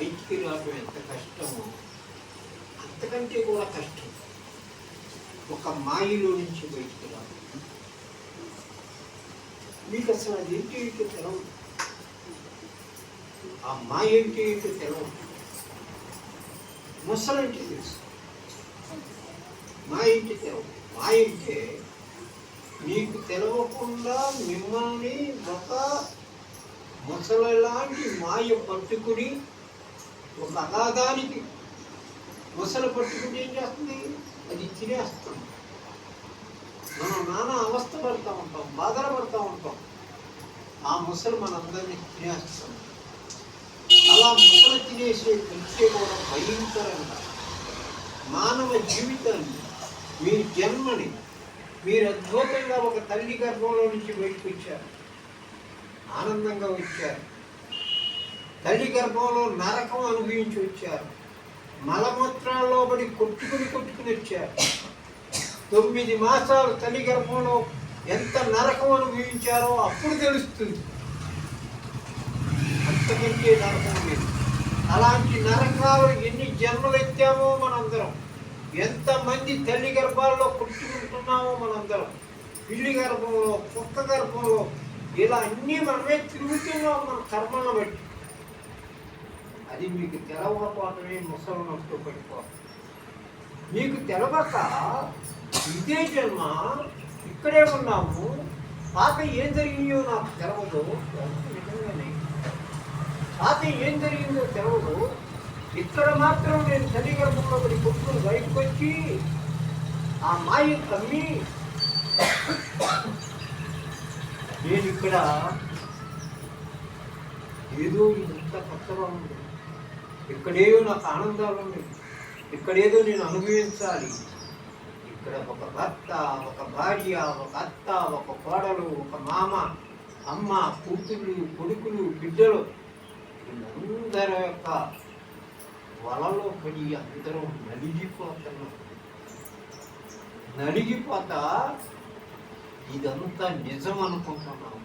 బయటికి రావడం ఎంత కష్టమో. అంతకంటే కూడా కష్టం. ఒక మాయలో నుంచి బయటికి రావడం. మీకు అసలు అది ఏంటి ఏంటో తెలవదు. ఆ మాయ ఏంటి ఏంటో తెలవదు. ముసలంటే తెలుసు. మా ఇంటి తెలవదు. మా ఏంటే మీకు తెలవకుండా మిమ్మల్ని ఒక ముసలలాంటి మాయ పట్టుకుని ఒక అనాథానికి ముసలు పట్టుకుని ఏం చేస్తుంది? అది తినేస్తుంది. మనం నానా అవస్థ పడుతూ ఉంటాం బాధలు పడుతూ ఉంటాం. ఆ ముసలు మనందరినీ తినేస్తుంది. అలా ముసలు తినేసే కృత్య కూడా భయంకరంగా. మానవ జీవితాన్ని మీ జన్మని మీరు అద్భుతంగా ఒక తల్లి గర్భంలో నుంచి బయటకు వచ్చారు. ఆనందంగా వచ్చారు. తల్లి గర్భంలో నరకం అనుభవించి వచ్చారు. మలమూత్రాల్లో పడి కొట్టుకుని కొట్టుకుని వచ్చారు. తొమ్మిది మాసాలు తల్లి గర్భంలో ఎంత నరకం అనుభవించారో అప్పుడు తెలుస్తుంది. అంతకంటే నరకం లేదు. అలాంటి నరకాలు ఎన్ని జన్మలు ఎత్తామో మనందరం. ఎంతమంది తల్లి గర్భాల్లో కొట్టుకుంటున్నామో మనందరం. పిల్లి గర్భంలో కుక్క గర్భంలో ఇలా అన్నీ మనమే తిరుగుతున్నాం మన కర్మలను బట్టి. అది మీకు తెలవకపోవటమే ముసలి నొస్తూ పడిపోతుంది. మీకు తెలవక ఇదే జన్మ ఇక్కడే ఉన్నాము. పాత ఏం జరిగిందో నాకు తెలవదు. నిజంగానే. పాత ఏం జరిగిందో తెలవదు. ఇక్కడ మాత్రం నేను తల్లి గర్భంలో పడి కొట్టుకుని బయటకు వచ్చి ఆ మాయ కమ్మి నేను ఇక్కడ ఏదో ఇంత కొత్తగా ఉంది. ఇక్కడేదో నాకు ఆనందాలు ఉన్నాయి. ఇక్కడేదో నేను అనుభవించాలి. ఇక్కడ ఒక భర్త ఒక భార్య ఒక అత్త ఒక కోడలు ఒక మామ అమ్మ కూతుళ్ళు కొడుకులు బిడ్డలు. వీళ్ళందరి యొక్క వలలో పడి అందరం నలిగిపోతున్నాం నలిగిపోతా ఇదంతా నిజం అనుకుంటున్నాం.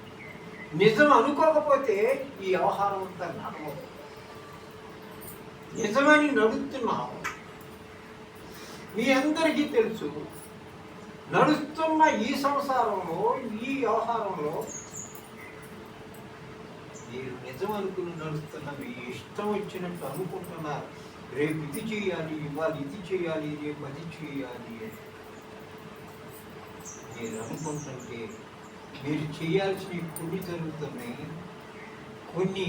నిజం అనుకోకపోతే ఈ వ్యవహారం అంతా నడవదు. నిజమని నడుస్తున్నావు మీ అందరికీ తెలుసు నడుస్తున్న ఈ సంసారంలో ఈ వ్యవహారంలో మీరు నిజం అనుకుని నడుస్తున్న మీ ఇష్టం వచ్చినట్టు అనుకుంటున్నారు రేపు ఇది చేయాలి ఇవాళ ఇది చేయాలి రేపు అది చేయాలి అని. మీరు అనుకుంటుంటే మీరు చేయాల్సిన కొన్ని జరుగుతున్నాయి కొన్ని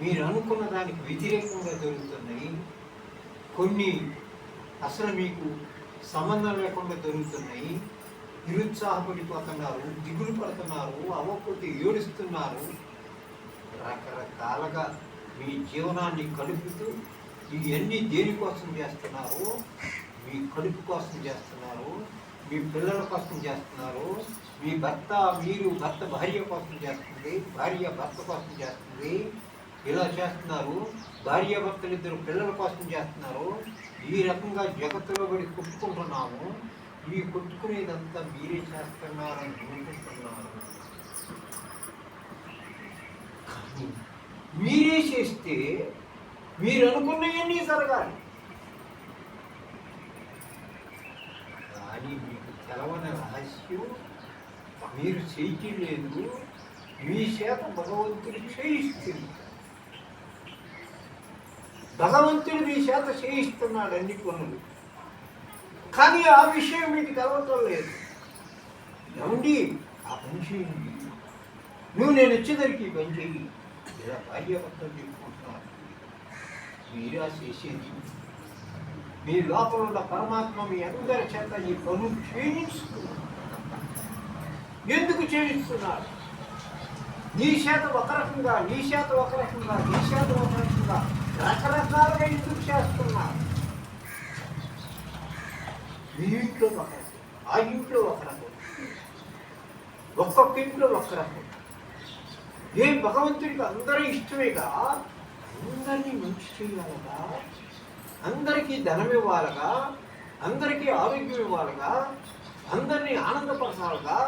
మీరు అనుకున్న దానికి వ్యతిరేకంగా జరుగుతున్నాయి. కొన్ని అసలు మీకు సంబంధం లేకుండా దొరుకుతున్నాయి నిరుత్సాహపడిపోతున్నారు దిగులు పడుతున్నారు అవ్వకపోతే ఏడుస్తున్నారు. రకరకాలుగా మీ జీవనాన్ని కలుపుతూ ఇవన్నీ దేనికోసం చేస్తున్నారు మీ కడుపు కోసం చేస్తున్నారు మీ పిల్లల కోసం చేస్తున్నారు మీ భర్త మీరు భర్త భార్య కోసం చేస్తుంది భార్య భర్త కోసం చేస్తుంది ఇలా చేస్తున్నారు భార్య భర్తలు ఇద్దరు పిల్లల కోసం చేస్తున్నారు ఈ రకంగా జగత్తులో పడి కొట్టుకుంటున్నాము ఈ కొట్టుకునేదంతా మీరే చేస్తున్నారని చూపిస్తున్నారు మీరే చేస్తే మీరు అనుకున్నవన్నీ జరగాలి. కానీ మీకు తెలవని రహస్యం మీరు చేయలేదు మీ చేత భగవంతుడు చేయిస్తుంది భగవంతుడు మీ చేత చేయిస్తున్నాడు అన్ని పనులు. కానీ ఆ విషయం మీకు తెలవటం లేదు. ఏమండి? ఆ పని చేయండి. నువ్వు నేను వచ్చేసరికి ఈ పని చెయ్యి. ఇలా భార్యాభర్తలు చెప్పుకుంటున్నాను మీరా చేసేది. మీ లోపల ఉన్న పరమాత్మ మీ అందరి చేత ఈ పనులు క్షీణిస్తున్నారు. ఎందుకు క్షీణిస్తున్నారు? నీ చేత ఒక రకంగా నీ చేత ఒక రకంగా నీ చేత ఒక రకంగా. రకరకాలుగా ఎందుకు చేస్తున్నారు. మీ ఇంట్లో ఒక రకం ఆ ఇంట్లో ఒక రకం ఒక్కొక్క ఇంట్లో ఒక రకం ఏం భగవంతుడికి అందరూ ఇష్టమేగా? అందరినీ మంచి చేయాలగా? అందరికీ ధనం ఇవ్వాలగా? అందరికీ ఆరోగ్యం ఇవ్వాలగా? అందరినీ ఆనందపరచాలగా?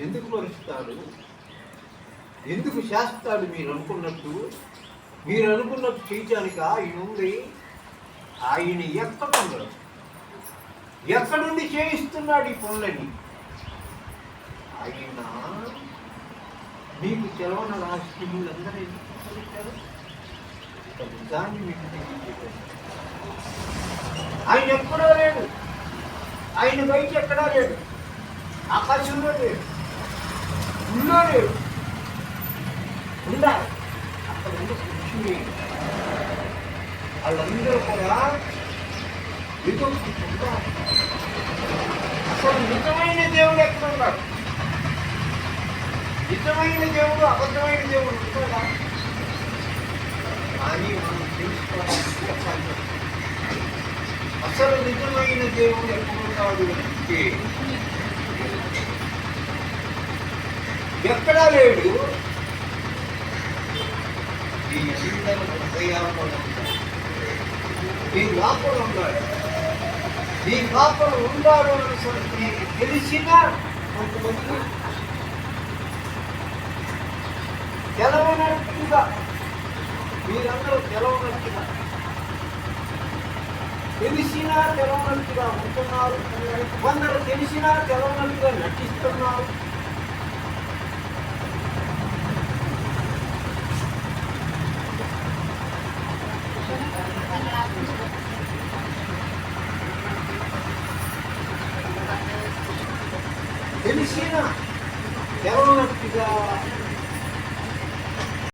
ఎందుకు మరుస్తాడు ఎందుకు చేస్తాడు మీరు అనుకున్నట్టు? మీరు అనుకున్నట్టు చేయటానికి? ఆయన ఉంది ఆయన ఎక్కడ ఉండడు? ఎక్కడుండి చేయిస్తున్నాడు ఈ పనులని ఆయన మీకు తెలవని రాష్ట్రీయులు ఎందుకు దాన్ని మీకు ఆయన ఎక్కడో లేడు? ఆయన బయట ఎక్కడా లేడు? ఆకాశంలో లేడు? ఉల్లో లేడు? ఉండాలి. అక్కడ ఉండి కూర్చుని వాళ్ళందరూ కూడా ఎదుర్కొంటున్నారు అసలు నిజమైన దేవుడు ఎక్కడ ఉన్నాడు? నిజమైన దేవుడు అబద్ధమైన దేవుడు ఉంటాడా అని మనం తెలుసుకోవడానికి అసలు నిజమైన దేవుడు ఎక్కడున్నాడు అంటే ఎక్కడా లేడు ఈ చిన్న హృదయాల్లో ఉన్నాడు నీ లోపల ఉన్నాడు నీ లోపల ఉన్నాడు అని నీకు తెలిసిన కొంతమంది తెలవనట్టుగా మీరందరూ తెలవనట్టుగా తెలిసినా తెలవనట్టుగా ఉంటున్నారు. కొందరు తెలిసినా తెలవనట్టుగా నటిస్తున్నారు. తెలిసినా తెలవనట్టుగా